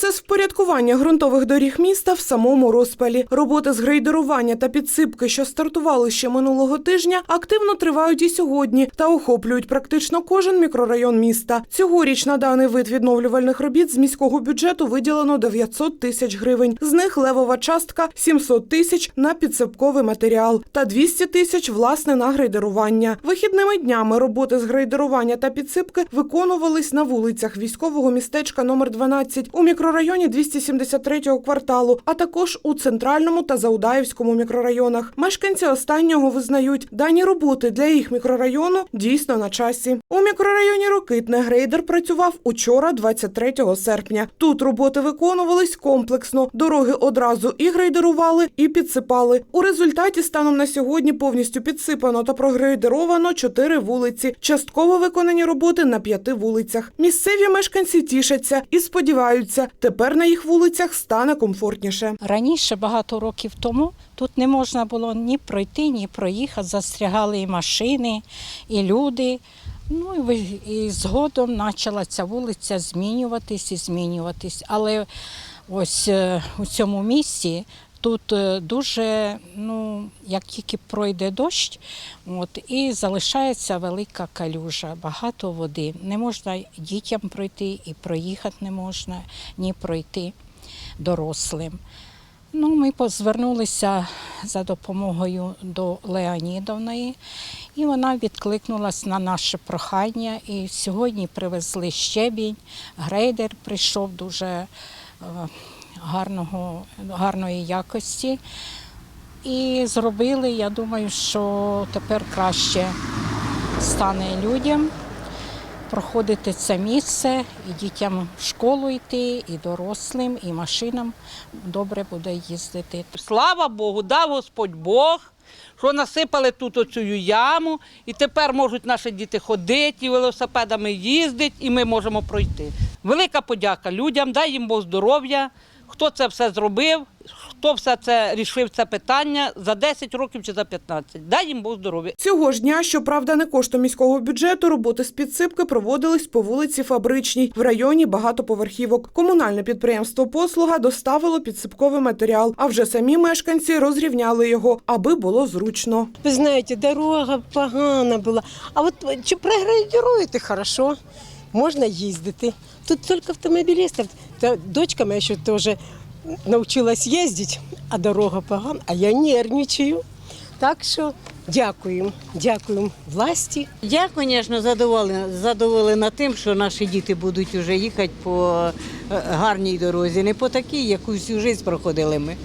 Процес впорядкування ґрунтових доріг міста в самому розпалі. Роботи з грейдерування та підсипки, що стартували ще минулого тижня, активно тривають і сьогодні та охоплюють практично кожен мікрорайон міста. Цьогоріч на даний вид відновлювальних робіт з міського бюджету виділено 900 тисяч гривень. З них левова частка 700 тисяч на підсипковий матеріал та 200 тисяч власне на грейдерування. Вихідними днями роботи з грейдерування та підсипки виконувались на вулицях військового містечка номер 12 у мікрорайоні 273-го кварталу, а також у центральному та Заудаївському мікрорайонах. Мешканці останнього визнають, дані роботи для їх мікрорайону дійсно на часі. У мікрорайоні Рокитне грейдер працював учора, 23 серпня. Тут роботи виконувались комплексно. Дороги одразу і грейдерували, і підсипали. У результаті станом на сьогодні повністю підсипано та прогрейдеровано чотири вулиці. Частково виконані роботи на п'яти вулицях. Місцеві мешканці тішаться і сподіваються, тепер на їх вулицях стане комфортніше. Раніше, багато років тому, тут не можна було ні пройти, ні проїхати. Застрягали і машини, і люди. Ну і, згодом почала ця вулиця змінюватись і змінюватись. Але ось е, у цьому місці тут е, дуже, ну, як тільки пройде дощ, от, і залишається велика калюжа, багато води. Не можна дітям пройти, і проїхати не можна, ні пройти дорослим. Ну, ми позвернулися за допомогою до Леонідовної, і вона відкликнулась на наше прохання. І сьогодні привезли щебінь, грейдер прийшов дуже е, гарного, гарної якості. І зробили, я думаю, що тепер краще стане людям проходити це місце, і дітям в школу йти, і дорослим, і машинам добре буде їздити. Слава Богу, дав Господь Бог, що насипали тут оцю яму, і тепер можуть наші діти ходити, і велосипедами їздити, і ми можемо пройти. Велика подяка людям, дай їм Бог здоров'я, хто це все зробив, хто все це рішив це питання за 10 років чи за 15. Дай їм Бог здоров'я. Цього ж дня, щоправда, не коштом міського бюджету, роботи з підсипки проводились по вулиці Фабричній в районі багатоповерхівок. Комунальне підприємство Послуга доставило підсипковий матеріал, а вже самі мешканці розрівняли його, аби було зручно. Ви знаєте, дорога погана була. А от чи прогрейдеруєте хорошо, можна їздити. Тут тільки автомобілістів. Та дочка моя ще теж навчилась їздити, а дорога погана, а я нервничаю. Так що дякуємо, дякуємо власті. Я, звісно, задоволена, задоволена тим, що наші діти будуть вже їхати по е, гарній дорозі, не по такій, яку всю життя проходили ми.